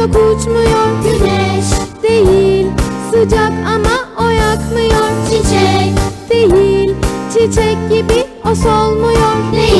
Çok uçmuyor güneş Değil. Sıcak ama o yakmıyor. Çiçek Değil çiçek gibi o solmuyor. Değil.